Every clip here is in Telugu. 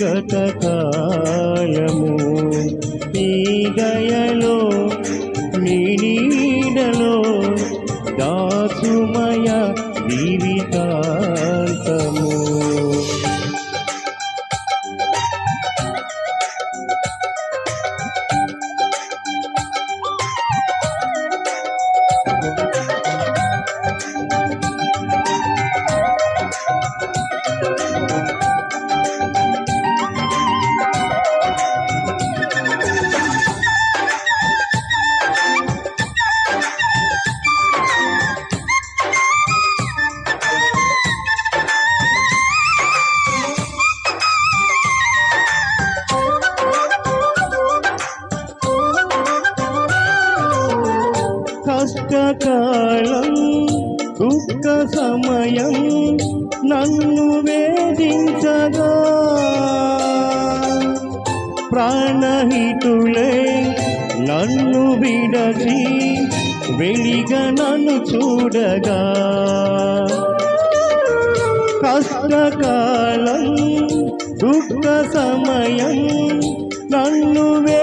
గతకాలము ఈ దయలో కష్టకాలం దుఃఖ సమయం నన్ను వేధించగా. ప్రాణహితులే నన్ను విడచి వెలిగ నన్ను చూడగా. కష్టకాలం దుఃఖ సమయం నన్ను వే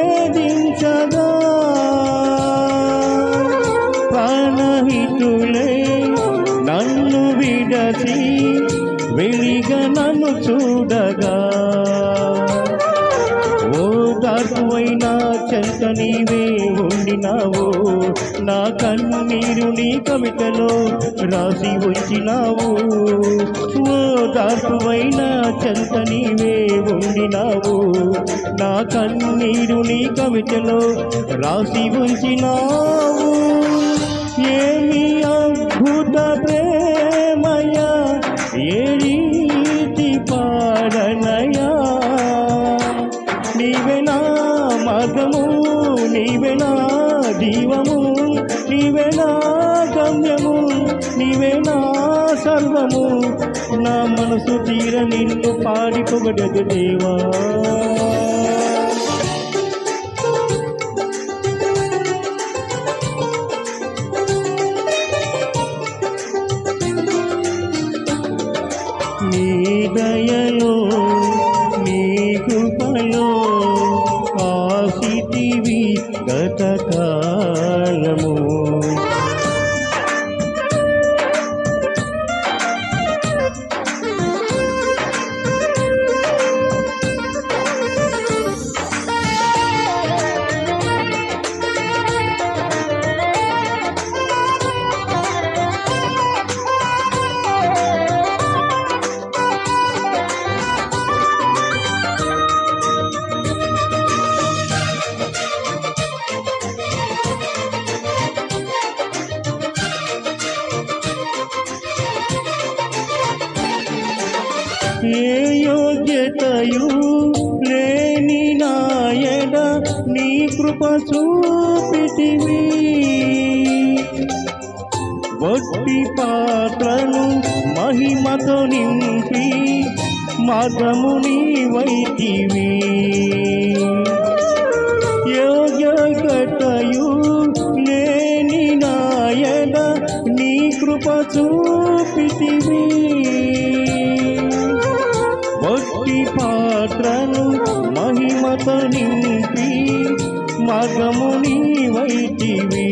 దాటువైనా చెంత నీవే ఉండినావు. నా కన్నీరు నీ కవితలో రాసి వచ్చినావు ఓ దాటువైనా చెంత నీవే ఉండినావు. నా కన్నీరు నీ కవితలో రాసి ఉంచినావు. ఏమి అద్భుత ప్రేమయ ఏ రీతి పాడనయా సర్వము నా మనసు తీర నిన్ను పాడి పొగడదు దేవా. నీ దయలో నీ కృపలో కాసిటివి గతకాలము నీ కృప చూపితివి వట్టి పాత్రను మహిమతో నింపి మార్గము నీ వైతివి యోగ్యతయు నేని నాయన నీ కృప చూపితివి వట్టి పాత్రను మహిమత నింపి మార్గము నీ వైతివి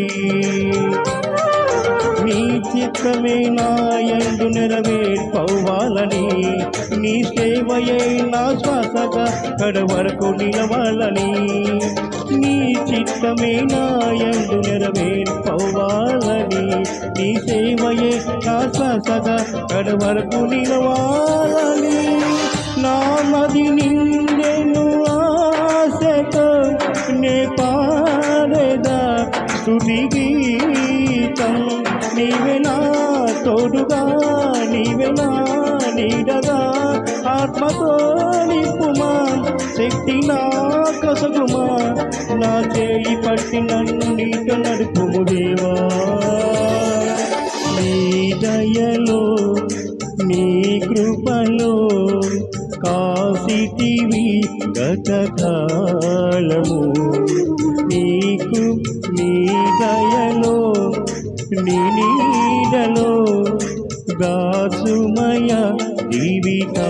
నీ చిత్తమే నాయందు నెరవేర్పవ్వాలని నీ సేవయే నా శ్వాసగా కడవరకు నిలవాలని నీ చిత్తమే నాయందు నెరవేర్పవ్వాలని నీ సేవయే నా శ్వాసగా కడవరకు నిలవాలని. నా మది నిండెను ఆశతో నే పాడేదా స్తుతి గీతం. నీవే నా తోడుగా నీవే నా నీడగా. ఆత్మతో నింపుమా శక్తి నా కసగుమా. నా చేయి పట్టి నన్ను నీతో గతకాలము నీకు నీ దయలో నీ నీడలో గాసుమయ జీవితా